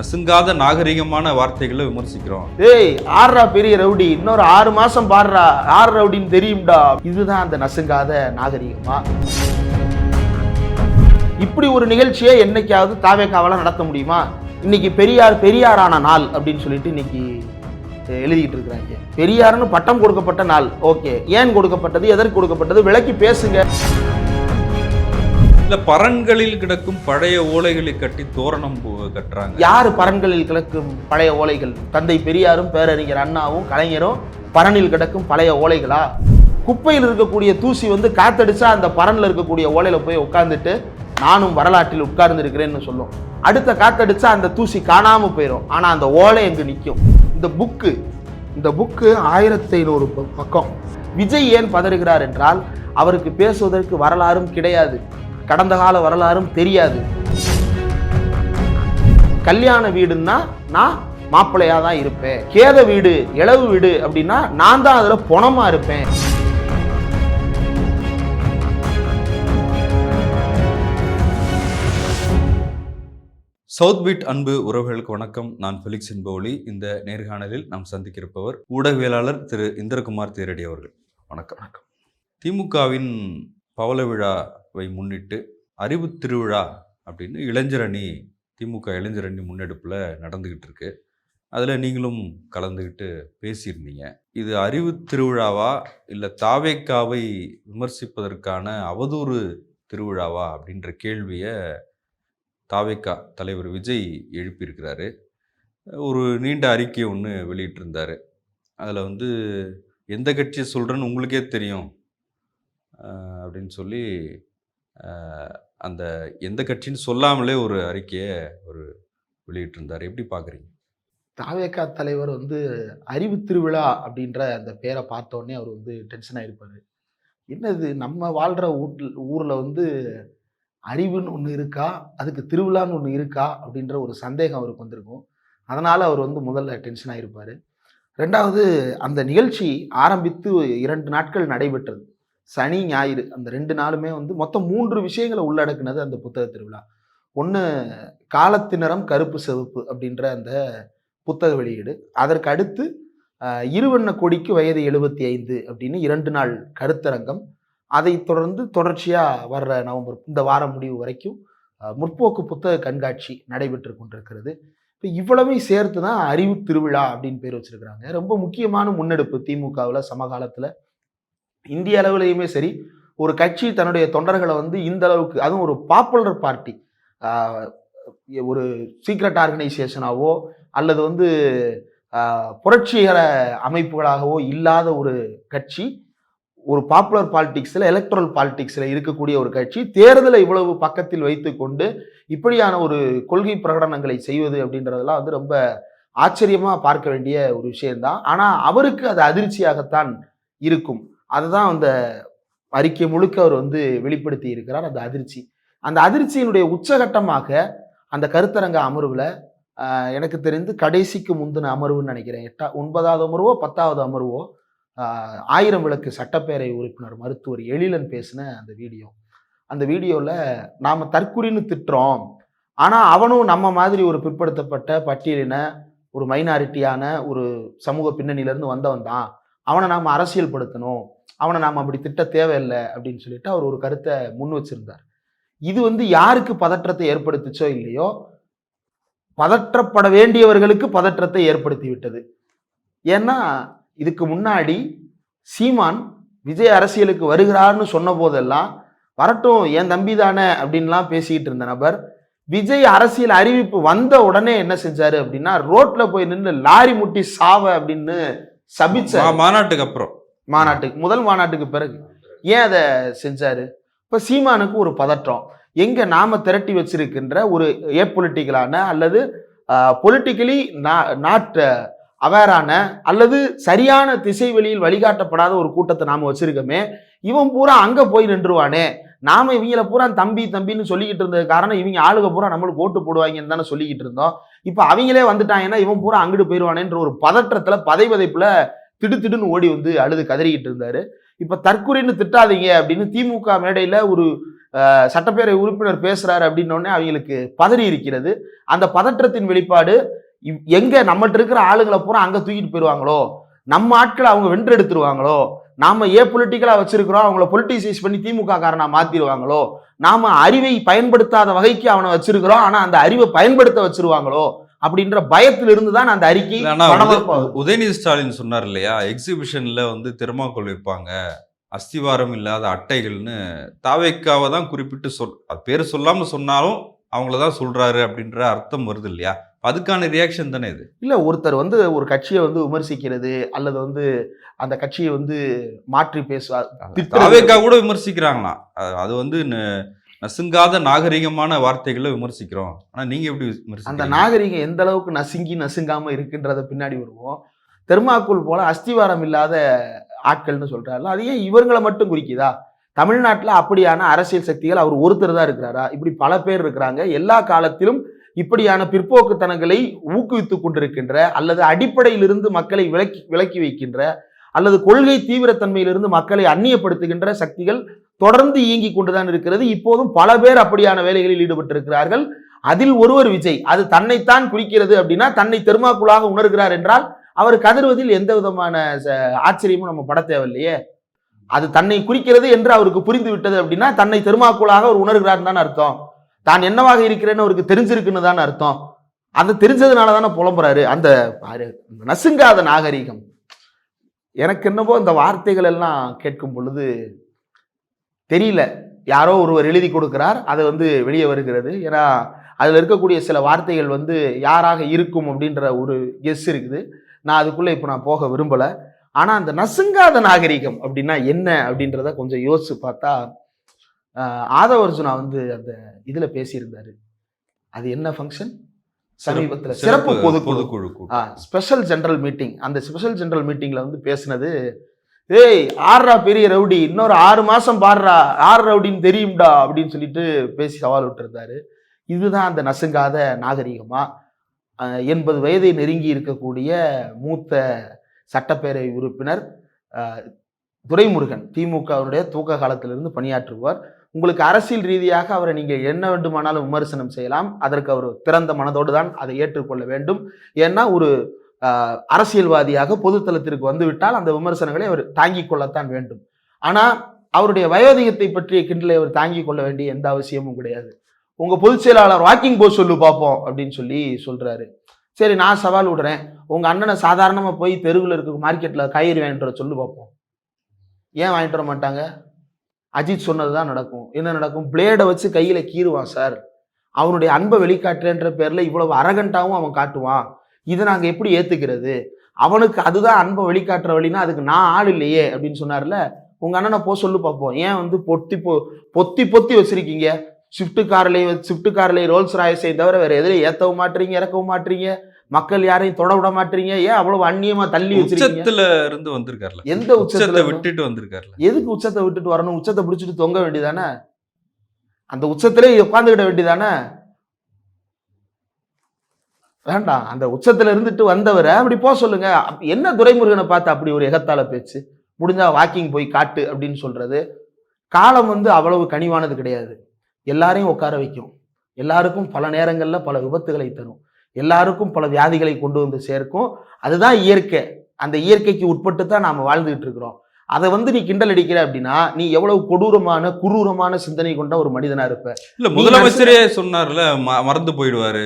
நசுங்காத நாகரிகமான வார்த்தைகளை விமர்சிக்கிறோம். ஏய் ஆடுறா பெரிய ரவுடி இன்னொரு ஆறு மாசம் பாடுறா ஆறு ரவுடின்னு தெரியும்டா. இதுதான் அந்த நசுங்காத நாகரிகமா? இப்படி ஒரு நிகழ்ச்சியை என்னைக்காவது தாவேக்காவால நடத்த முடியுமா? இன்னைக்கு பெரியார் பெரியாரான நாள் அப்படின்னு சொல்லிட்டு இன்னைக்கு எழுதிட்டு இருக்கிறாங்க. பெரியார்னு பட்டம் கொடுக்கப்பட்ட நாள். ஓகே. ஏன் கொடுக்கப்பட்டது? எதற்கு கொடுக்கப்பட்டது? விளக்கி பேசுங்க. இல்ல பரன்களில் கிடக்கும் பழைய ஓலைகளை கட்டி தோரணம் கட்டுறாங்க. யார் பரன்களில் கிடக்கும் பழைய ஓலைகள்? தந்தை பெரியாரும் பேரறிஞர் அண்ணாவும் கலைஞரும் பரனில் கிடக்கும் பழைய ஓலைகளா? குப்பையில் இருக்கக்கூடிய தூசி வந்து காத்தடிச்சா அந்த பரன்ல இருக்கக்கூடிய ஓலையில போய் உட்கார்ந்துட்டு நானும் வரலாற்றில் உட்கார்ந்து இருக்கிறேன்னு சொல்லும். அடுத்த காத்தடிச்சா அந்த தூசி காணாம போயிடும் ஆனா அந்த ஓலை எங்கு நிற்கும் இந்த புக்கு இந்த புக்கு ஆயிரத்தி ஐநூறு பக்கம். விஜய் ஏன் பதறுகிறார் என்றால் அவருக்கு பேசுவதற்கு வரலாறும் கிடையாது. கடந்த கால வரலாறும் தெரியாது. கல்யாண வீடுன்னா நான் மாப்பிள்ளையா தான் இருப்பேன். கேத வீடு இளவு வீடு அப்படின்னா நான் தான் அதுல பொணமா இருப்பேன். சவுத் பீட் அன்பு உறவுகளுக்கு வணக்கம். நான் ஃபெலிக்ஸ் என்பவழி இந்த நேர்காணலில் நாம் சந்திக்கிருப்பவர் ஊடகவியலாளர் திரு இந்திரகுமார் தேரடி அவர்கள். வணக்கம். வணக்கம். திமுகவின் பவள வை முன்னிட்டு அறிவு திருவிழா அப்படின்னு இளைஞரணி திமுக இளைஞரணி முன்னெடுப்பில் நடந்துக்கிட்டு இருக்கு. அதில் நீங்களும் கலந்துக்கிட்டு பேசியிருந்தீங்க. இது அறிவு திருவிழாவா? இல்லை தாவேக்காவை விமர்சிப்பதற்கான அவதூறு திருவிழாவா? அப்படின்ற கேள்வியை தாவேக்கா தலைவர் விஜய் எழுப்பியிருக்கிறாரு. ஒரு நீண்ட அறிக்கை ஒன்று வெளியிட்டிருந்தார். அதில் வந்து எந்த கட்சியை சொல்கிறேன்னு உங்களுக்கே தெரியும் அப்படின்னு சொல்லி அந்த எந்த கட்சின்னு சொல்லாமலே ஒரு அறிக்கையை ஒரு வெளியிட்டிருந்தார். எப்படி பார்க்குறீங்க? தாவேக்கா தலைவர் வந்து அறிவு திருவிழா அப்படின்ற அந்த பேரை பார்த்த உடனே அவர் வந்து டென்ஷன் ஆகிருப்பார் என்னது நம்ம வாழ்கிற ஊட்டில் ஊரில் வந்து அறிவுன்னு ஒன்று இருக்கா? அதுக்கு திருவிழான்னு ஒன்று இருக்கா? அப்படின்ற ஒரு சந்தேகம் அவருக்கு வந்திருக்கும். அதனால் அவர் வந்து முதல்ல டென்ஷன் ஆகிருப்பார் ரெண்டாவது அந்த நிகழ்ச்சி ஆரம்பித்து இரண்டு நாட்கள் நடைபெற்றது. சனி ஞாயிறு அந்த ரெண்டு நாளுமே வந்து மொத்தம் மூன்று விஷயங்களை உள்ளடக்குனது அந்த புத்தக திருவிழா. ஒன்று காலத்தினரம் கருப்பு சிவப்பு அப்படின்ற அந்த புத்தக வெளியீடு. அதற்கு அடுத்து இருவண்ண கொடிக்கு வயது எழுபத்தி ஐந்து அப்படின்னு இரண்டு நாள் கருத்தரங்கம். அதை தொடர்ந்து தொடர்ச்சியாக வர்ற நவம்பர் இந்த வாரம் முடிவு வரைக்கும் முற்போக்கு புத்தக கண்காட்சி நடைபெற்று கொண்டிருக்கிறது. இப்போ இவ்வளவையும் சேர்த்து தான் அறிவு திருவிழா அப்படின்னு பேர் வச்சிருக்கிறாங்க. ரொம்ப முக்கியமான முன்னெடுப்பு திமுகவில் சமகாலத்தில். இந்திய அளவுலேயுமே சரி ஒரு கட்சி தன்னுடைய தொண்டர்களை வந்து இந்த அளவுக்கு அதுவும் ஒரு பாப்புலர் பார்ட்டி ஒரு சீக்ரெட் ஆர்கனைசேஷனாவோ அல்லது வந்து புரட்சிகர அமைப்புகளாகவோ இல்லாத ஒரு கட்சி ஒரு பாப்புலர் பாலிடிக்ஸில் எலக்ட்ரல் பாலிடிக்ஸில் இருக்கக்கூடிய ஒரு கட்சி தேர்தலை இவ்வளவு பக்கத்தில் வைத்துக்கொண்டு இப்படியான ஒரு கொள்கை பிரகடனங்களை செய்வது அப்படின்றதெல்லாம் வந்து ரொம்ப ஆச்சரியமாக பார்க்க வேண்டிய ஒரு விஷயம்தான். ஆனால் அவருக்கு அது அதிர்ச்சியாகத்தான் இருக்கும். அதுதான் அந்த அறிக்கை முழுக்க அவர் வந்து வெளிப்படுத்தி இருக்கிறார் அந்த அதிர்ச்சி. அந்த அதிர்ச்சியினுடைய உச்சகட்டமாக அந்த கருத்தரங்க அமர்வில் எனக்கு தெரிந்து கடைசிக்கு முந்தின அமர்வுன்னு நினைக்கிறேன். எட்டா ஒன்பதாவது அமர்வோ பத்தாவது அமர்வோ ஆயிரம் விளக்கு சட்டப்பேரவை உறுப்பினர் மருத்துவர் எழிலன் பேசின அந்த வீடியோ. அந்த வீடியோவில் நாம் தற்குறின்னு திட்டுறோம். ஆனால் அவனும் நம்ம மாதிரி ஒரு பிற்படுத்தப்பட்ட பட்டியலின ஒரு மைனாரிட்டியான ஒரு சமூக பின்னணியிலேருந்து வந்தவன் தான். அவனை நாம் அரசியல்படுத்தணும். அவனை நாம் அப்படி திட்ட தேவையில்லை அப்படின்னு சொல்லிட்டு அவர் ஒரு கருத்தை முன் வச்சிருந்தார். இது வந்து யாருக்கு பதற்றத்தை ஏற்படுத்துச்சோ இல்லையோ பதற்றப்பட வேண்டியவர்களுக்கு பதற்றத்தை ஏற்படுத்தி விட்டது. ஏன்னா இதுக்கு முன்னாடி சீமான் விஜய் அரசியலுக்கு வருகிறார்னு சொன்ன போதெல்லாம் வரட்டும் என் தம்பி தானே அப்படின்லாம் பேசிக்கிட்டு இருந்த நபர் விஜய் அரசியல் அறிவிப்பு வந்த உடனே என்ன செஞ்சாரு அப்படின்னா ரோட்ல போய் நின்று லாரி முட்டி சாவ அப்படின்னு சபிச்ச மாநாட்டுக்கு அப்புறம். மாநாட்டுக்கு முதல் மாநாட்டுக்கு பிறகு. ஏன் அதை செஞ்சாரு? இப்போ சீமானுக்கு ஒரு பதற்றம். எங்க நாம திரட்டி வச்சிருக்கின்ற ஒரு ஏபொலிட்டிக்கலான அல்லது பொலிட்டிக்கலி நாட் அவேரான அல்லது சரியான திசை வெளியில் வழிகாட்டப்படாத ஒரு கூட்டத்தை நாம வச்சிருக்கோமே இவன் பூரா அங்க போய் நின்றுவானே. நாம இவங்கள பூரா தம்பி தம்பின்னு சொல்லிக்கிட்டு இருந்தது காரணம் இவங்க ஆளுக பூரா நம்மளுக்கு ஓட்டு போடுவாங்கன்னு தானே சொல்லிக்கிட்டு இருந்தோம். இப்போ அவங்களே வந்துட்டாங்கன்னா இவன் பூரா அங்கிட்டு போயிடுவானேன்ற ஒரு பதற்றத்துல பதைவதைப்புல திடுதிடுன்னு ஓடி வந்து அழுது கதறிக்கிட்டு இருந்தாரு. இப்ப தற்கொலைன்னு திட்டாதீங்க அப்படின்னு திமுக மேடையில ஒரு சட்டப்பேரவை உறுப்பினர் பேசுறாரு அப்படின்னோடனே அவங்களுக்கு பதறி இருக்கிறது. அந்த பதற்றத்தின் வெளிப்பாடு இவ்- எங்க நம்மகிட்ட இருக்கிற ஆளுங்களை பூரா அங்க தூக்கிட்டு போயிடுவாங்களோ நம்ம ஆட்களை அவங்க வென்றெடுத்துருவாங்களோ நாம ஏ பொலிட்டிக்கலா வச்சிருக்கிறோம் அவங்கள பொலிட்டிசைஸ் பண்ணி திமுக காரனா மாத்திடுவாங்களோ நாம அறிவை பயன்படுத்தாத வகைக்கு அவனை வச்சிருக்கிறோம் ஆனா அந்த அறிவை பயன்படுத்த வச்சிருவாங்களோ? அப்படின்ற பயத்திலிருந்து தான் அந்த அறிக்கை உதயநிதி ஸ்டாலின் சொன்னார் இல்லையா? எக்ஸிபிஷன்ல வந்து தெர்மாக்கோல் வைப்பாங்க. அஸ்திவாரம் இல்லாத அட்டைகள்னு தாவேக்காவை தான் குறிப்பிட்டு சொல் அது பேர் சொல்லாம சொன்னாலும் அவங்கள தான் சொல்றாரு அப்படின்ற அர்த்தம் வருது இல்லையா? அதுக்கான ரியாக்ஷன் தானே இது? இல்ல ஒருத்தர் வந்து ஒரு கட்சியை வந்து விமர்சிக்கிறது அல்லது வந்து அந்த கட்சியை வந்து மாற்றி பேசுவார். தாவேக்கா கூட விமர்சிக்கிறாங்களாம். அது- வந்து நசுங்காத நாகரிகமான வார்த்தைகளை விமர்சிக்கிறோம். ஆனா நீங்க எப்படி அந்த நாகரிகம் எந்த அளவுக்கு நசுங்கி நசுங்காம இருக்குன்றத பின்னாடி வருவோம். தெர்மாக்குள் போல அஸ்திவாரம் இல்லாத ஆட்கள்னு சொல்றாருல அது ஏன் இவங்களை மட்டும் குறிக்குதா? தமிழ்நாட்டுல அப்படியான அரசியல் சக்திகள் அவர் ஒருத்தர் தான் இருக்கிறாரா? இப்படி பல பேர் இருக்கிறாங்க. எல்லா காலத்திலும் இப்படியான பிற்போக்குத்தனங்களை ஊக்குவித்துக் கொண்டிருக்கின்ற அல்லது அடிப்படையிலிருந்து மக்களை விலக்கி விலக்கி வைக்கின்ற அல்லது கொள்கை தீவிரத்தன்மையிலிருந்து மக்களை அந்நியப்படுத்துகின்ற சக்திகள் தொடர்ந்து இயங்கிக் கொண்டுதான் இருக்கிறது. இப்போதும் பல பேர் அப்படியான வேலைகளில் ஈடுபட்டிருக்கிறார்கள். அதில் ஒருவர் விஜய் அது தன்னைத்தான் குறிக்கிறது அப்படின்னா தன்னை தெருமாக்குள்ளாக உணர்கிறார் என்றால் அவர் கதறுவதில் எந்த விதமான ச- ஆச்சரியமும் நம்ம பட தேவையில்லையே. அது தன்னை குறிக்கிறது என்று அவருக்கு புரிந்து விட்டது அப்படின்னா தன்னை தெருமாக்குள்ளாக அவர் உணர்கிறார் தான் அர்த்தம். தான் என்னவாக இருக்கிறேன்னு அவருக்கு தெரிஞ்சிருக்குன்னு தான் அர்த்தம். அந்த தெரிஞ்சதுனால தானே புலம்புறாரு. அந்த நசுங்காத நாகரிகம். எனக்கு என்னவோ இந்த வார்த்தைகள் எல்லாம் கேட்கும் பொழுது தெரியல. யாரோ ஒருவர் எழுதி கொடுக்கிறார் அது வந்து வெளியே வருகிறது. ஏன்னா அதில் இருக்கக்கூடிய சில வார்த்தைகள் வந்து யாராக இருக்கும் அப்படின்ற ஒரு கெஸ் இருக்குது. நான் அதுக்குள்ளே இப்போ நான் போக விரும்பலை. ஆனால் அந்த நசுங்காத நாகரிகம் அப்படின்னா என்ன அப்படின்றத கொஞ்சம் யோசிச்சு பார்த்தா ஆஹ், ஆதவ அர்ஜுனா வந்து அந்த இதில் பேசியிருந்தாரு. அது என்ன ஃபங்க்ஷன் சமீபத்தில் சிறப்பு பொதுக்குழு. ஸ்பெஷல் ஜெனரல் மீட்டிங் அந்த ஸ்பெஷல் ஜெனரல் மீட்டிங்ல வந்து பேசுனது ஏய் ஆறுரா பெரிய ரவுடி இன்னொரு ஆறு மாதம் பாடுறா ஆறு ரவுடின்னு தெரியும்டா அப்படின்னு சொல்லிட்டு பேசி சவால் விட்டுருந்தாரு. இதுதான் அந்த நசுங்காத நாகரிகமா? எண்பது வயதை நெருங்கி இருக்கக்கூடிய மூத்த சட்டப்பேரவை உறுப்பினர் துரைமுருகன் துரைமுருகன் திமுகவுடைய தூக்க காலத்திலிருந்து பணியாற்றுவார் உங்களுக்கு அரசியல் ரீதியாக அவரை நீங்கள் என்ன வேண்டுமானாலும் விமர்சனம் செய்யலாம். அதற்கு அவர் திறந்த மனதோடு தான் அதை ஏற்றுக்கொள்ள வேண்டும். ஏன்னா ஒரு அரசியல்வாதியாக பொதுத்தளத்திற்கு வந்துவிட்டால் அந்த விமர்சனங்களை அவர் தாங்கிக் கொள்ளத்தான் வேண்டும். ஆனால் அவருடைய வயோதிகத்தை பற்றிய கிண்டலை அவர் தாங்கிக் கொள்ள வேண்டிய எந்த அவசியமும் கிடையாது. உங்க பொதுச் செயலாளர் வாக்கிங் போக சொல்லு பார்ப்போம் அப்படின்னு சொல்லி சொல்றாரு. சரி நான் சவால் விடுறேன். உங்க அண்ணனை சாதாரணமாக போய் தெருவில் இருக்க மார்க்கெட்டில் காய்கறி வாங்கிட்டு வர சொல்லு பார்ப்போம் ஏன் வாங்கிட்டு வர மாட்டாங்க? அஜித் சொன்னது தான் நடக்கும். என்ன நடக்கும்? பிளேடை வச்சு கையில் கீறுவான் சார். அவனுடைய அன்பை வெளிக்காட்டுறேன்ற பேரில் இவ்வளவு அரகண்டாவும் அவன் காட்டுவான். இதை நாங்க எப்படி ஏத்துக்கிறது? அவனுக்கு அதுதான் அன்பை வெளிக்காட்டுற வழினா அதுக்கு நான் ஆள் இல்லையே அப்படின்னு சொன்னார்ல. உங்க அண்ணனை போ சொல்லு பார்ப்போம் ஏன் வந்து பொத்தி பொ பொத்தி பொத்தி வச்சிருக்கீங்க? ஸ்விஃப்ட் கார்லையும் ஸ்விஃப்ட் கார்லையும் ரோல்ஸ் ராயஸை தவிர வேற எதுலையும் ஏத்தவும் மாட்டீங்க இறக்கவும் மாட்டீங்க. மக்கள் யாரையும் தொட விட மாட்டீங்க. ஏன் அவ்வளவு அந்நியமா தள்ளி உச்சத்துல இருந்து வந்திருக்காருல. எந்த உச்சத்தை விட்டுட்டு வந்திருக்காருல. எதுக்கு உச்சத்தை விட்டுட்டு வரணும்? உச்சத்தை பிடிச்சிட்டு தொங்க வேண்டியதானே? அந்த உச்சத்திலே உட்காந்துக்கிட வேண்டியதானே? வேண்டாம் அந்த உச்சத்தில் இருந்துட்டு வந்தவரை அப்படி போக சொல்லுங்க. என்ன துரைமுருகனை பார்த்து அப்படி ஒரு எகத்தால பேச்சு? முடிஞ்சா வாக்கிங் போய் காட்டு அப்படின்னு சொல்றது. காலம் வந்து அவ்வளவு கனிவானது கிடையாது. எல்லாரையும் உட்கார வைக்கும். எல்லாருக்கும் பல நேரங்களில் பல விபத்துகளை தரும். எல்லாருக்கும் பல வியாதிகளை கொண்டு வந்து சேர்க்கும். அதுதான் இயற்கை. அந்த இயற்கைக்கு உட்பட்டு தான் நாம் வாழ்ந்துகிட்டு இருக்கிறோம். அதை வந்து நீ கிண்டல் அடிக்கிற அப்படின்னா நீ எவ்வளவு கொடூரமான குரூரமான சிந்தனை கொண்ட ஒரு மனிதனா இருப்ப. இல்ல முதலமைச்சரே சொன்னார்ல மறந்து போயிடுவாரு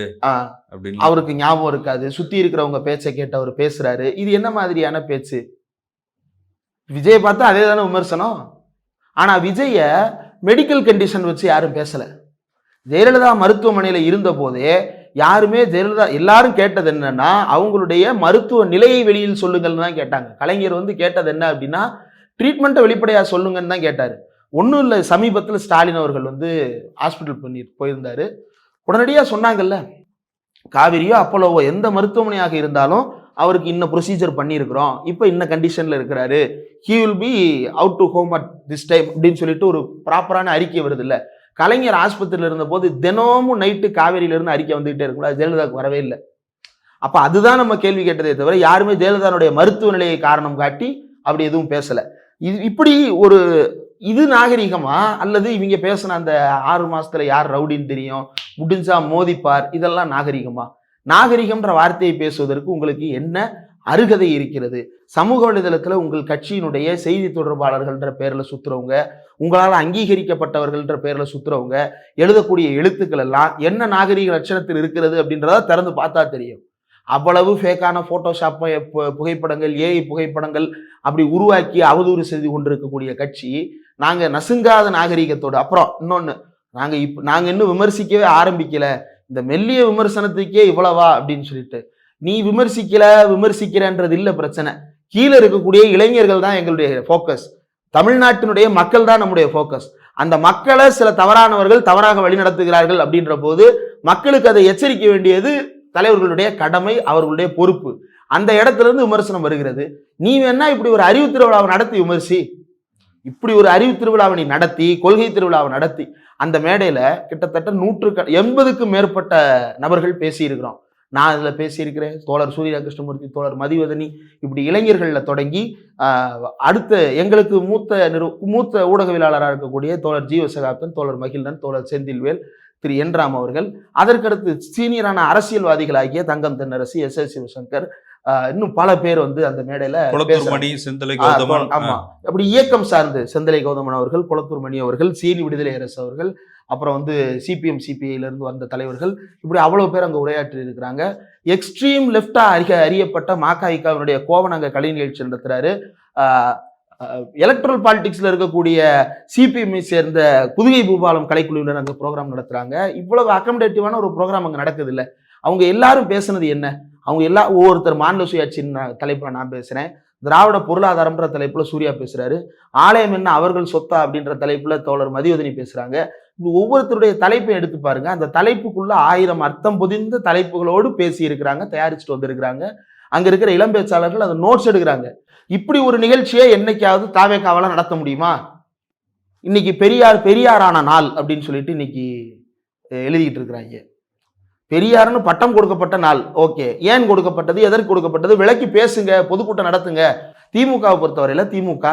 அவருக்கு ஞாபகம் இருக்காது. சுத்தி இருக்கிறவங்க பேச்சை கேட்டு அவர் பேசுறாரு. இது என்ன மாதிரியான பேச்சு? விஜயை பார்த்தா அதே தானே விமர்சனம். ஆனா விஜய மெடிக்கல் கண்டிஷன் வச்சு யாரும் பேசல. ஜெயலலிதா மருத்துவமனையில இருந்த போதே யாருமே ஜெயலலிதா எல்லாரும் கேட்டது என்னன்னா அவங்களுடைய மருத்துவ நிலையை வெளியில் சொல்லுங்கள்னு தான் கேட்டாங்க. கலைஞர் வந்து கேட்டது என்ன அப்படின்னா ட்ரீட்மெண்ட்டை வெளிப்படையாக சொல்லுங்கன்னு தான் கேட்டார். ஒன்றும் இல்லை சமீபத்தில் ஸ்டாலின் அவர்கள் வந்து ஹாஸ்பிட்டல் பண்ணி போயிருந்தார். உடனடியாக சொன்னாங்கல்ல காவிரியோ அப்போலோவோ எந்த மருத்துவமனையாக இருந்தாலும் அவருக்கு இன்ன ப்ரொசீஜர் பண்ணியிருக்கிறோம். இப்போ இன்ன கண்டிஷனில் இருக்கிறாரு. He will be out to home at this time அப்படின்னு சொல்லிட்டு ஒரு ப்ராப்பரான அறிக்கை வருது இல்லை கலைஞர் ஆஸ்பத்திரியில் இருந்தபோது தினமும் நைட்டு காவேரியிலிருந்து அறிக்கை வந்துகிட்டே இருக்கும்ல ஜெயலலிதாவுக்கு வரவே இல்லை. அப்போ அதுதான் நம்ம கேள்வி கேட்டதே தவிர யாருமே ஜெயலலிதாவுடைய மருத்துவ நிலையை காரணம் காட்டி அப்படி எதுவும் பேசலை. இது இப்படி ஒரு இது நாகரிகமா? அல்லது இவங்க பேசின அந்த ஆறு மாசத்துல யார் ரவுடின்னு தெரியும்? முடிஞ்சா மோதிப்பார். இதெல்லாம் நாகரிகமா? நாகரிகம்ன்ற வார்த்தையை பேசுவதற்கு உங்களுக்கு என்ன அருகதை இருக்கிறது? சமூக வலைதளத்துல உங்கள் கட்சியினுடைய செய்தி தொடர்பாளர்கள்ன்ற பேர்ல சுத்துறவங்க உங்களால் அங்கீகரிக்கப்பட்டவர்கள்ன்ற பேர்ல சுத்துறவங்க எழுதக்கூடிய எழுத்துக்கள் எல்லாம் என்ன நாகரிக லட்சணத்தில் இருக்கிறது அப்படின்றத திறந்து பார்த்தா தெரியும். அவ்வளவு ஃபேக்கான ஃபோட்டோஷாப் புகைப்படங்கள் ஏஐ புகைப்படங்கள் அப்படி உருவாக்கி அவதூறு செய்து கொண்டிருக்கக்கூடிய கட்சி நாங்கள் நசுங்காத நாகரிகத்தோடு. அப்புறம் இன்னொன்று நாங்கள் இப்போ நாங்கள் இன்னும் விமர்சிக்கவே ஆரம்பிக்கல. இந்த மெல்லிய விமர்சனத்துக்கே இவ்வளவா அப்படின்னு சொல்லிட்டு. நீ விமர்சிக்கல விமர்சிக்கிறன்றது இல்லை பிரச்சனை. கீழே இருக்கக்கூடிய இளைஞர்கள் தான் எங்களுடைய ஃபோக்கஸ் தமிழ்நாட்டினுடைய மக்கள் தான் நம்முடைய ஃபோக்கஸ் அந்த மக்களை சில தவறானவர்கள் தவறாக வழிநடத்துகிறார்கள் அப்படின்ற போது மக்களுக்கு அதை எச்சரிக்க வேண்டியது தலைவர்களுடைய கடமை அவர்களுடைய பொறுப்பு. அந்த இடத்துல இருந்து விமர்சனம் வருகிறது. நீ வேணா இப்படி ஒரு அறிவு திருவிழாவை நடத்தி விமர்சி. இப்படி ஒரு அறிவு திருவிழாவை நீ நடத்தி கொள்கை திருவிழாவை நடத்தி. அந்த மேடையில கிட்டத்தட்ட நூற்று எண்பதுக்கும் மேற்பட்ட நபர்கள் பேசியிருக்கிறோம். நான் அதில் பேசியிருக்கிறேன். தோழர் சூர்யா கிருஷ்ணமூர்த்தி தோழர் மதிவதனி இப்படி இளைஞர்களில் தொடங்கி அடுத்த எங்களுக்கு மூத்த நிறு மூத்த ஊடகவியலாளராக இருக்கக்கூடிய தோழர் ஜீவசகாப்தன் தோழர் மகிழ்ந்தன் தோழர் செந்தில்வேல் திரு என் ராம் அவர்கள் அதற்கடுத்து சீனியரான அரசியல்வாதிகளாகிய தங்கம் தென்னரசு எஸ் எஸ் சிவசங்கர் இன்னும் பல பேர் வந்து அந்த மேடையில ஆமா. அப்படி இயக்கம் சார்ந்து செந்தலை கௌதமன் அவர்கள் குளத்தூர் மணி அவர்கள் சீனி விடுதலை அரசு அவர்கள் அப்புறம் வந்து சிபிஎம் சிபிஐல இருந்து வந்த தலைவர்கள் இப்படி அவ்வளவு பேர் அங்க உரையாற்றி இருக்கிறாங்க. எக்ஸ்ட்ரீம் லெஃப்டா அறிக அறியப்பட்ட மாகாய்க்காவினுடைய கோவன் அங்க கலை நிகழ்ச்சி நடத்துறாரு. எலக்ட்ரல் பாலிட்டிக்ஸில் இருக்கக்கூடிய சிபிஎம்ஐ சேர்ந்த புதுகை பூபாலம் கலைக்குழுவினர் அந்த ப்ரோக்ராம் நடத்துகிறாங்க இவ்வளவு அக்கமடேட்டிவான ஒரு ப்ரோக்ராம் அங்கே நடக்குது அவங்க எல்லாரும் பேசுனது என்ன? அவங்க எல்லா ஒவ்வொருத்தர் மாநில சுயாட்சியின் தலைப்பில் நான் பேசுகிறேன் திராவிட பொருளாதாரம்ன்ற தலைப்பில் சூர்யா பேசுகிறாரு ஆலயம் என்ன அவர்கள் சொத்தா அப்படின்ற தலைப்பில் தோழர் மதியோதனி பேசுகிறாங்க ஒவ்வொருத்தருடைய தலைப்பை எடுத்து பாருங்க. அந்த தலைப்புக்குள்ள ஆயிரம் அர்த்தம் பொதிந்த தலைப்புகளோடு பேசி இருக்கிறாங்க தயாரிச்சுட்டு வந்திருக்கிறாங்க. அங்கே இருக்கிற இளம் பேச்சாளர்கள் அதை நோட்ஸ் எடுக்கிறாங்க. இப்படி ஒரு நிகழ்ச்சியை என்னைக்காவது தாவேக்காவால நடத்த முடியுமா? இன்னைக்கு பெரியார் பெரியாரான நாள் அப்படின்னு சொல்லிட்டு இன்னைக்கு எழுதிக்கிட்டு எழுதிட்டு இருக்கிறாங்க. பெரியார்னு பட்டம் கொடுக்கப்பட்ட நாள். ஓகே. ஏன் கொடுக்கப்பட்டது? எதற்கு கொடுக்கப்பட்டது? விளக்கி பேசுங்க பொதுக்கூட்டம் நடத்துங்க. திமுகவை பொறுத்தவரையில் திமுக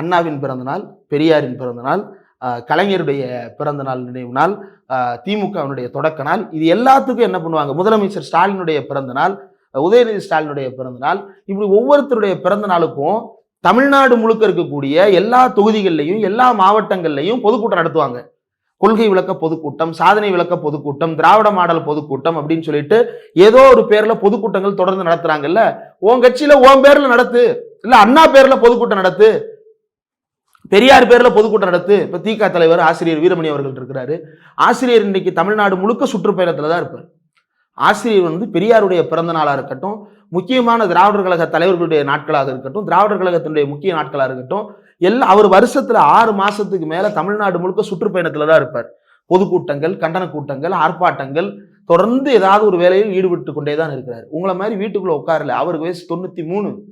அண்ணாவின் பிறந்த நாள் பெரியாரின் பிறந்த நாள் கலைஞருடைய பிறந்த நாள் நினைவு நாள் திமுகவினுடைய தொடக்க நாள். இது எல்லாத்துக்கும் என்ன பண்ணுவாங்க? முதலமைச்சர் ஸ்டாலினுடைய பிறந்த நாள் உதயநிதி ஸ்டாலினுடைய பிறந்த நாள் இப்படி ஒவ்வொருத்தருடைய பிறந்த நாளுக்கும் தமிழ்நாடு முழுக்க இருக்கக்கூடிய எல்லா தொகுதிகள்லையும் எல்லா மாவட்டங்கள்லையும் பொதுக்கூட்டம் நடத்துவாங்க. கொள்கை விளக்க பொதுக்கூட்டம் சாதனை விளக்க பொதுக்கூட்டம் திராவிட மாடல் பொதுக்கூட்டம் அப்படின்னு சொல்லிட்டு ஏதோ ஒரு பேர்ல பொதுக்கூட்டங்கள் தொடர்ந்து நடத்துறாங்கல்ல. உன் கட்சியில உன் பேர்ல நடத்து. இல்ல அண்ணா பேர்ல பொதுக்கூட்டம் நடத்து. பெரியார் பேர்ல பொதுக்கூட்டம் நடத்து. இப்ப திக தலைவர் ஆசிரியர் வீரமணி அவர்கள் இருக்கிறாரு. ஆசிரியர் இன்னைக்கு தமிழ்நாடு முழுக்க சுற்றுப்பயணத்துல தான் இருப்பார். ஆசிரியர் வந்து பெரியாருடைய பிறந்த நாளாக இருக்கட்டும் முக்கியமான திராவிடர் கழக தலைவர்களுடைய நாட்களாக இருக்கட்டும் திராவிடர் கழகத்தினுடைய முக்கிய நாட்களாக இருக்கட்டும் எல்லாம் அவர் வருஷத்தில் ஆறு மாதத்துக்கு மேலே தமிழ்நாடு முழுக்க சுற்றுப்பயணத்தில் தான் இருப்பார். பொதுக்கூட்டங்கள் கண்டன கூட்டங்கள் ஆர்ப்பாட்டங்கள் தொடர்ந்து ஏதாவது ஒரு வேலையில் ஈடுபட்டு கொண்டே தான் இருக்கிறார். உங்களை மாதிரி வீட்டுக்குள்ளே உட்காரல அவருக்கு வயசு தொண்ணூற்றி மூணு.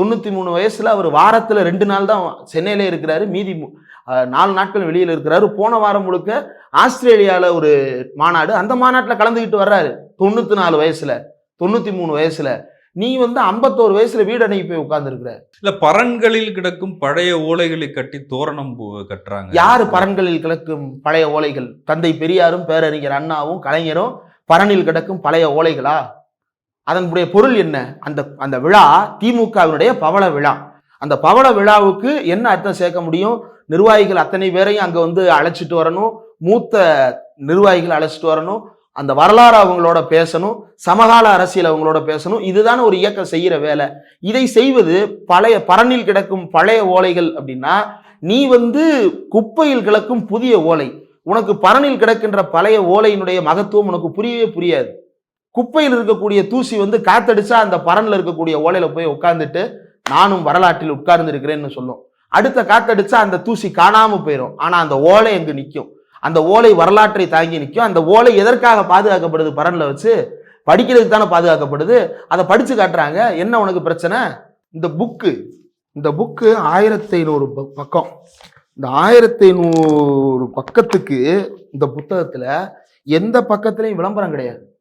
தொண்ணூற்றி மூணு வயசில் அவர் வாரத்தில் ரெண்டு நாள் தான் சென்னையிலே இருக்கிறாரு. மீதி மு- நாலு நாட்கள் வெளியில் இருக்கிறாரு. போன வாரம் முழுக்க ஆஸ்திரேலியாவில் ஒரு மாநாடு அந்த மாநாட்டில் கலந்துக்கிட்டு வர்றாரு. தொண்ணூத்தி நாலு வயசுல தொண்ணூத்தி மூணு வயசுல நீ வந்து ஐம்பத்தோரு வயசுல வீடு அணைக்கு போய் உட்கார்ந்துருக்கிற. இல்ல பரன்களில் கிடக்கும் பழைய ஓலைகளை கட்டி தோரணம் கட்டுறாங்க. யாரு பரன்களில் கிடக்கும் பழைய ஓலைகள்? தந்தை பெரியாரும் பேரறிஞர் அண்ணாவும் கலைஞரும் பரனில் கிடக்கும் பழைய ஓலைகளா? அதனுடைய பொருள் என்ன? அந்த அந்த விழா திமுகவினுடைய பவள விழா. அந்த பவள விழாவுக்கு என்ன அர்த்தம் சேர்க்க முடியும்? நிர்வாகிகள் அத்தனை பேரையும் அங்க வந்து அழைச்சிட்டு வரணும். மூத்த நிர்வாகிகள் அழைச்சிட்டு வரணும். அந்த வரலாறு அவங்களோட பேசணும் சமகால அரசியல் அவங்களோட பேசணும். இதுதான் ஒரு இயக்கம் செய்கிற வேலை. இதை செய்வது பழைய பரனில் கிடக்கும் பழைய ஓலைகள் அப்படின்னா நீ வந்து குப்பையில் கிடக்கும் புதிய ஓலை. உனக்கு பரனில் கிடக்கின்ற பழைய ஓலையினுடைய மகத்துவம் உனக்கு புரியவே புரியாது. குப்பையில் இருக்கக்கூடிய தூசி வந்து காத்தடிச்சா அந்த பரனில் இருக்கக்கூடிய ஓலையில போய் உட்கார்ந்துட்டு நானும் வரலாற்றில் உட்கார்ந்து இருக்கிறேன்னு சொல்லும். அடுத்த காத்தடிச்சா அந்த தூசி காணாம போயிடும் ஆனா அந்த ஓலை அங்கு நிற்கும் அந்த ஓலை வரலாற்றை தாங்கி நிற்கும். அந்த ஓலை எதற்காக பாதுகாக்கப்படுது பரனில் வச்சு? படிக்கிறதுக்கு தானே பாதுகாக்கப்படுது. அதை படித்து காட்டுறாங்க. என்ன உனக்கு பிரச்சனை? இந்த புக்கு இந்த புக்கு ஆயிரத்தி ஐநூறு பக்கம். இந்த ஆயிரத்தி ஐநூறு பக்கத்துக்கு இந்த புத்தகத்தில் எந்த பக்கத்துலையும் விளம்பரம் கிடையாது.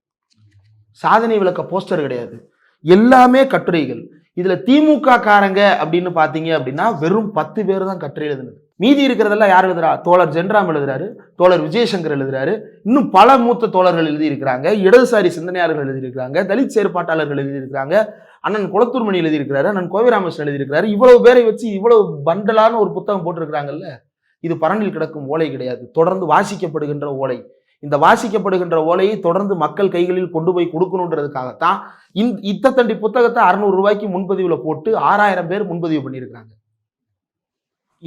சாதனை விளக்க போஸ்டர் கிடையாது. எல்லாமே கட்டுரைகள். இதுல திமுக காரங்க அப்படின்னு பாத்தீங்க அப்படின்னா வெறும் பத்து பேர் தான் கட்டுரை எழுதுனது. மீதி இருக்கிறதெல்லாம் யார் எழுதுறா? தோழர் ஜென்ராம் எழுதுறாரு தோழர் விஜயசங்கர் எழுதுறாரு இன்னும் பல மூத்த தோழர்கள் எழுதியிருக்கிறாங்க இடதுசாரி சிந்தனையாளர்கள் எழுதியிருக்கிறாங்க தலித் செயற்பாட்டாளர்கள் எழுதியிருக்கிறாங்க அண்ணன் குளத்தூர்மணி எழுதியிருக்கிறாரு அண்ணன் கோவிராமகிருஷ்ணன் எழுதியிருக்கிறாரு இவ்வளவு பேரை வச்சு இவ்வளவு பண்டலான ஒரு புத்தகம் போட்டிருக்கிறாங்கல்ல இது பரணில் கிடக்கும் ஓலை கிடையாது தொடர்ந்து வாசிக்கப்படுகின்ற ஓலை. இந்த வாசிக்கப்படுகின்ற ஓலையை தொடர்ந்து மக்கள் கைகளில் கொண்டு போய் கொடுக்கணுன்றதுக்காகத்தான் இந்த இத்தத்தண்டி புத்தகத்தை அறுநூறு ரூபாய்க்கு முன்பதிவில் போட்டு ஆறாயிரம் பேர் முன்பதிவு பண்ணியிருக்கிறாங்க.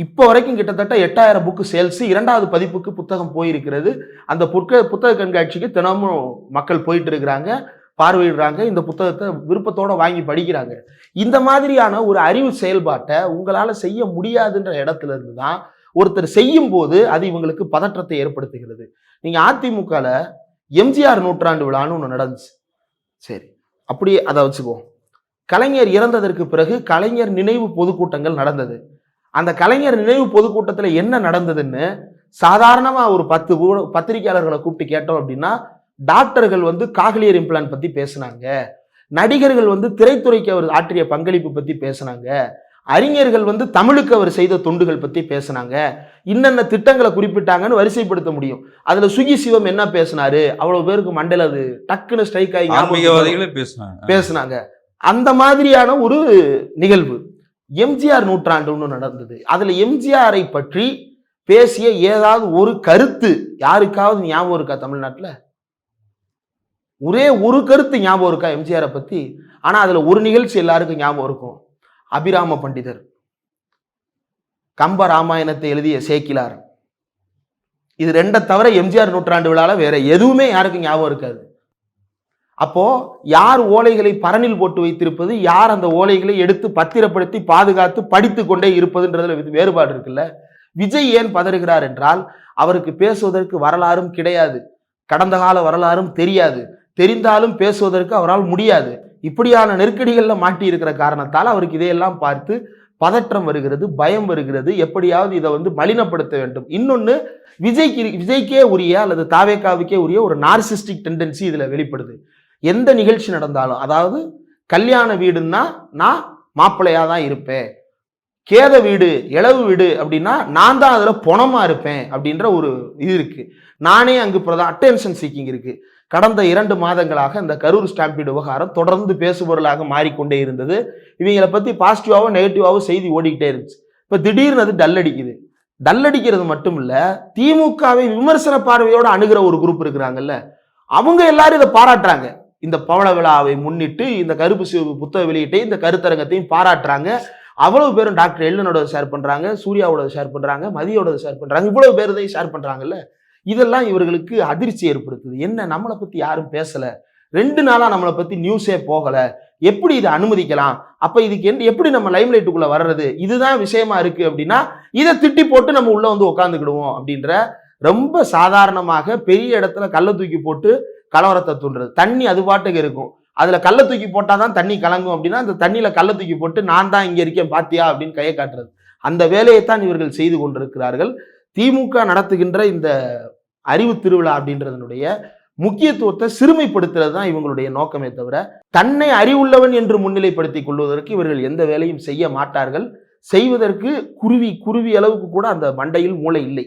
இப்போ வரைக்கும் கிட்டத்தட்ட எட்டாயிரம் புக்கு சேல்ஸ் இரண்டாவது பதிப்புக்கு புத்தகம் போயிருக்கிறது. அந்த புக்க புத்தக கண்காட்சிக்கு தினமும் மக்கள் போயிட்டு இருக்கிறாங்க பார்வையிடுறாங்க இந்த புத்தகத்தை விருப்பத்தோடு வாங்கி படிக்கிறாங்க. இந்த மாதிரியான ஒரு அறிவு செயல்பாட்டை உங்களால் செய்ய முடியாதுன்ற இடத்துல இருந்து தான் ஒருத்தர் செய்யும் போது அது இவங்களுக்கு பதற்றத்தை ஏற்படுத்துகிறது. நீங்க அதிமுகல எம்ஜிஆர் நூற்றாண்டு விழான்னு ஒன்று நடந்துச்சு. சரி அப்படியே அதை வச்சுக்குவோம். கலைஞர் இறந்ததற்கு பிறகு கலைஞர் நினைவு பொதுக்கூட்டங்கள் நடந்தது. அந்த கலைஞர் நினைவு பொதுக்கூட்டத்தில் என்ன நடந்ததுன்னு சாதாரணமாக ஒரு பத்து பத்திரிகையாளர்களை பத்திரிக்கையாளர்களை கூப்பிட்டு கேட்டோம் அப்படின்னா டாக்டர்கள் வந்து காகலியர் இம்ப்ளான் பற்றி பேசுனாங்க. நடிகர்கள் வந்து திரைத்துறைக்கு அவர் ஆற்றிய பங்களிப்பு பற்றி பேசுனாங்க. அறிஞர்கள் வந்து தமிழுக்கு அவர் செய்த தொண்டுகள் பத்தி பேசுனாங்க. இன்னென்ன திட்டங்களை குறிப்பிட்டாங்கன்னு வரிசைப்படுத்த முடியும். அதுல சுகி சிவம் என்ன பேசினாரு? அவ்வளவு பேருக்கு மண்டல அது டக்குன்னு ஸ்ட்ரைக் ஆகி பேசுனாங்க. அந்த மாதிரியான ஒரு நிகழ்வு எம்ஜிஆர் நூற்றாண்டு ஒன்று நடந்தது. அதுல எம்ஜிஆரை பற்றி பேசிய ஏதாவது ஒரு கருத்து யாருக்காவது ஞாபகம் இருக்கா தமிழ்நாட்டுல? ஒரே ஒரு கருத்து ஞாபகம் இருக்கா எம்ஜிஆரை பத்தி? ஆனா அதுல ஒரு நிகழ்ச்சி எல்லாருக்கும் ஞாபகம் இருக்கும். அபிராம பண்டிதர். கம்ப ராமாயணத்தை எழுதிய சேக்கிலார். இது ரெண்டை தவிர எம்ஜிஆர் நூற்றாண்டு விழால வேற எதுவுமே யாருக்கும் ஞாபகம் இருக்காது. அப்போ யார் ஓலைகளை பரணில் போட்டு வைத்திருப்பது யார் அந்த ஓலைகளை எடுத்து பத்திரப்படுத்தி பாதுகாத்து படித்து கொண்டே இருப்பதுன்றதுல வேறுபாடு இருக்குல்ல? விஜய் ஏன் பதறுகிறார் என்றால் அவருக்கு பேசுவதற்கு வரலாறும் கிடையாது. கடந்த கால வரலாறும் தெரியாது. தெரிந்தாலும் பேசுவதற்கு அவரால் முடியாது. இப்படியான நெருக்கடிகளில் மாட்டி இருக்கிற காரணத்தால் அவருக்கு இதையெல்லாம் பார்த்து பதற்றம் வருகிறது பயம் வருகிறது. எப்படியாவது இதை வந்து மலினப்படுத்த வேண்டும். இன்னொன்று விஜய்க்கு விஜய்க்கே உரிய அல்லது தாவேக்காவுக்கே உரிய ஒரு நார்சிஸ்டிக் டெண்டன்சி இதில் வெளிப்படுது. எந்த நிகழ்ச்சி நடந்தாலும் அதாவது கல்யாண வீடுன்னா நான் மாப்பிள்ளையாக தான் இருப்பேன். கேத வீடு இளவு வீடு அப்படின்னா நான் தான் அதில் பொணமாக இருப்பேன் அப்படின்ற ஒரு இது இருக்குது நானே அங்கு பிரதான் அட்டென்ஷன் சீக்கிங் இருக்குது கடந்த இரண்டு மாதங்களாக இந்த கரூர் ஸ்டாம்பீடு விவகாரம் தொடர்ந்து பேசுபொருளாக மாறிக்கொண்டே இருந்தது. இவங்களை பற்றி பாசிட்டிவாகவும் நெகட்டிவாகவும் செய்தி ஓடிக்கிட்டே இருந்துச்சு. இப்போ திடீர்னு அது டல் அடிக்குது. டல் அடிக்கிறது மட்டும் இல்லை திமுகவை விமர்சன பார்வையோடு அணுகிற ஒரு குரூப் இருக்கிறாங்கல்ல அவங்க எல்லாரும் இதை பாராட்டுறாங்க. இந்த பவள விழாவை முன்னிட்டு இந்த கருப்பு சிவப்பு புத்தக வெளியீட்டை இந்த கருத்தரங்கத்தையும் பாராட்டுறாங்க. அவ்வளவு பேரும் டாக்டர் எல்லனோட ஷேர் பண்ணுறாங்க சூர்யாவோட ஷேர் பண்ணுறாங்க மதியோட ஷேர் பண்ணுறாங்க இவ்வளவு பேர் இதையும் ஷேர் பண்ணுறாங்கல்ல இதெல்லாம் இவர்களுக்கு அதிர்ச்சி ஏற்படுத்துது. என்ன? நம்மளை பத்தி யாரும் பேசல. ரெண்டு நாளாக நம்மளை பத்தி நியூஸே போகல. எப்படி இதை அனுமதிக்கலாம்? அப்ப இதுக்கு என் எப்படி நம்ம லைம்லைட்டுக்குள்ளே வர்றது? இதுதான் விஷயமா இருக்கு அப்படின்னா இதை திட்டி போட்டு நம்ம உள்ள வந்து உட்காந்துக்கிடுவோம் அப்படின்ற ரொம்ப சாதாரணமாக பெரிய இடத்துல கல்லை தூக்கி போட்டு கலவரத்தை தூண்டுறது. தண்ணி அது பாட்டுக்கு இருக்கும். அதுல கல்லை தூக்கி போட்டாதான் தண்ணி கலங்கும் அப்படின்னா அந்த தண்ணியில கல்லை தூக்கி போட்டு நான் தான் இங்க இருக்கேன் பாத்தியா? அப்படின்னு கையை காட்டுறது. அந்த வேலையைத்தான் இவர்கள் செய்து கொண்டிருக்கிறார்கள். திமுக நடத்துகின்ற இந்த அறிவு திருவிழா அப்படின்றதனுடைய முக்கியத்துவத்தை சிறுமைப்படுத்துறது தான் இவங்களுடைய நோக்கமே தவிர தன்னை அறிவுள்ளவன் என்று முன்னிலைப்படுத்திக் கொள்வதற்கு இவர்கள் எந்த வேலையும் செய்ய மாட்டார்கள். செய்வதற்கு குருவி குருவி அளவுக்கு கூட அந்த மண்டையில் மூளை இல்லை.